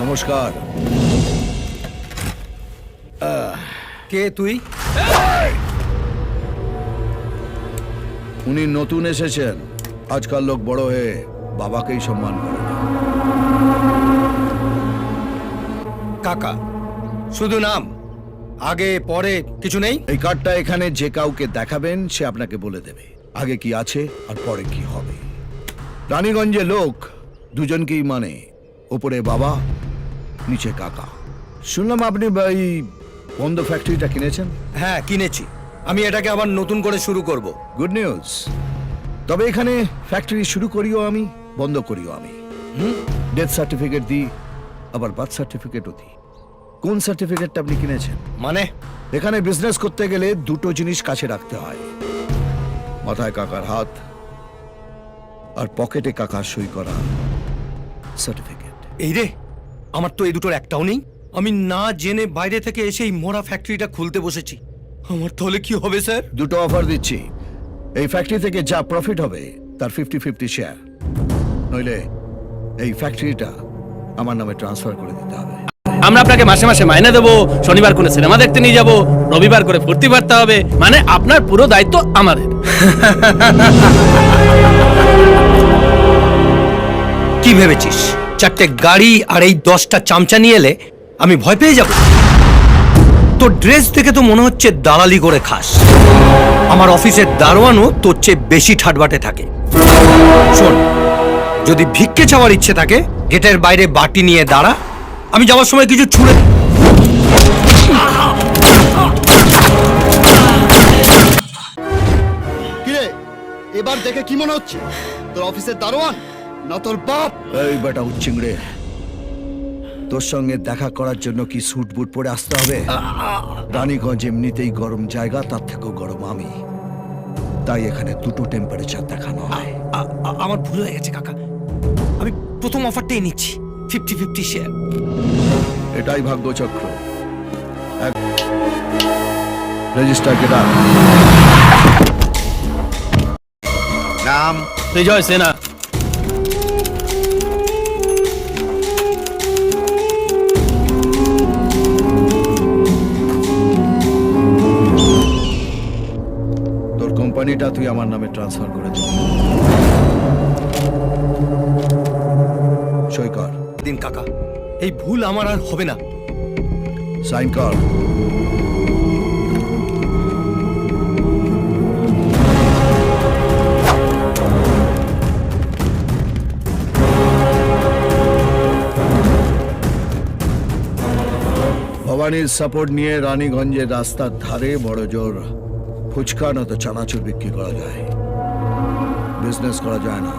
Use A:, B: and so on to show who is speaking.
A: নমস্কার।
B: কে তুই?
A: উনি নতুন এসেছেন। আজকাল লোক বড় হয়ে বাবাকেই সম্মান করে
B: কাকা শুধু নাম? আগে পরে কিছু নেই?
A: এই কার্ডটা এখানে যে কাউকে দেখাবেন সে আপনাকে বলে দেবে। আগে কি আছে আর পরে কি হবে? রানীগঞ্জে লোক দুজনকেই মানে। ওপরে বাবা নিচে কাকা। শুনলাম আপনি এই বন্ধ ফ্যাক্টরিটা কিনেছেন?
B: হ্যাঁ কিনেছি। আমি এটাকে আবার নতুন করে শুরু করব।
A: গুড নিউজ তবে এখানে ফ্যাক্টরি শুরু করিও আমি বন্ধ করিও আমি। ডেথ সার্টিফিকেট দিই আবার বার্থ সার্টিফিকেটও দিই। কোন সার্টিফিকেটটা আপনি কিনেছেন?
B: মানে?
A: এখানে বিজনেস করতে গেলে দুটো জিনিস কাছে রাখতে হয়। মাথায় কাকার হাত আর পকেটে কাকার সই করা সার্টিফিকেট
B: এই রে আমার তো এই দুটোর একটাও নেই। আমি না জেনে বাইরে থেকে এসে এই মোড়া ফ্যাক্টরিটা খুলতে বসেছি। আমার তাহলে কি হবে স্যার?
A: দুটো অফার দিচ্ছি। এই ফ্যাক্টরি থেকে যা প্রফিট হবে তার ফিফটি ফিফটি শেয়ার নইলে এই ফ্যাক্টরিটা আমার নামে ট্রান্সফার করে দিতে হবে।
C: আমরা আপনাকে মাসে মাসে মাইনে দেবো শনিবার করে সিনেমা দেখতে নিয়ে যাব রবিবার করে ফুর্তি পারতে হবে মানে আপনার পুরো দায়িত্ব আমাদের।
B: কি ভেবেছিস? চারটে গাড়ি আর এই দশটা চামচা নিয়ে এলে আমি ভয় পেয়ে যাব। তোর ড্রেস দেখে তো মনে হচ্ছে দালালি করে খাস। আমার অফিসের দারোয়ানও তোর চেয়ে বেশি ঠাটবাটে থাকে। শোন, যদি ভিক্ষে চাওয়ার ইচ্ছে থাকে, গেটের বাইরে বাটি নিয়ে দাঁড়া। আমি যাওয়ার সময় কিছু ছুঁড়ে
D: এবার দেখে কি মনে হচ্ছে? তোর অফিসের দারোয়ান? না তোর বাপ।
A: এই বেটা উচ্চিংড়ে তোর সঙ্গে দেখা করার জন্য কি স্যুট বুট পরে আসতে হবে? রানীগঞ্জ এমনিতেই গরম জায়গা তার থেকেও গরম আমি। তাই এখানে দুটো টেম্পারেচার দেখানো হয়।
B: আমার ভুল হয়ে গেছে কাকা। আমি প্রথম অফারটাই নিচ্ছি ফিফটি ফিফটি শেয়ার
A: এটাই ভাগ্যচক্র। রেজিস্টার কেটা
D: নাম
C: বিজয় সেনা।
A: তোর কোম্পানিটা তুই আমার নামে ট্রান্সফার করে দিবি সই কর
B: দিন কাকা এই ভুল আমার আর হবে না।
A: সাইন কর ভবানীর সাপোর্ট নিয়ে রানীগঞ্জের রাস্তার ধারে বড় জোর। ফুচকা নয়তো চানাচুর বিক্রি করা যায় বিজনেস করা যায় না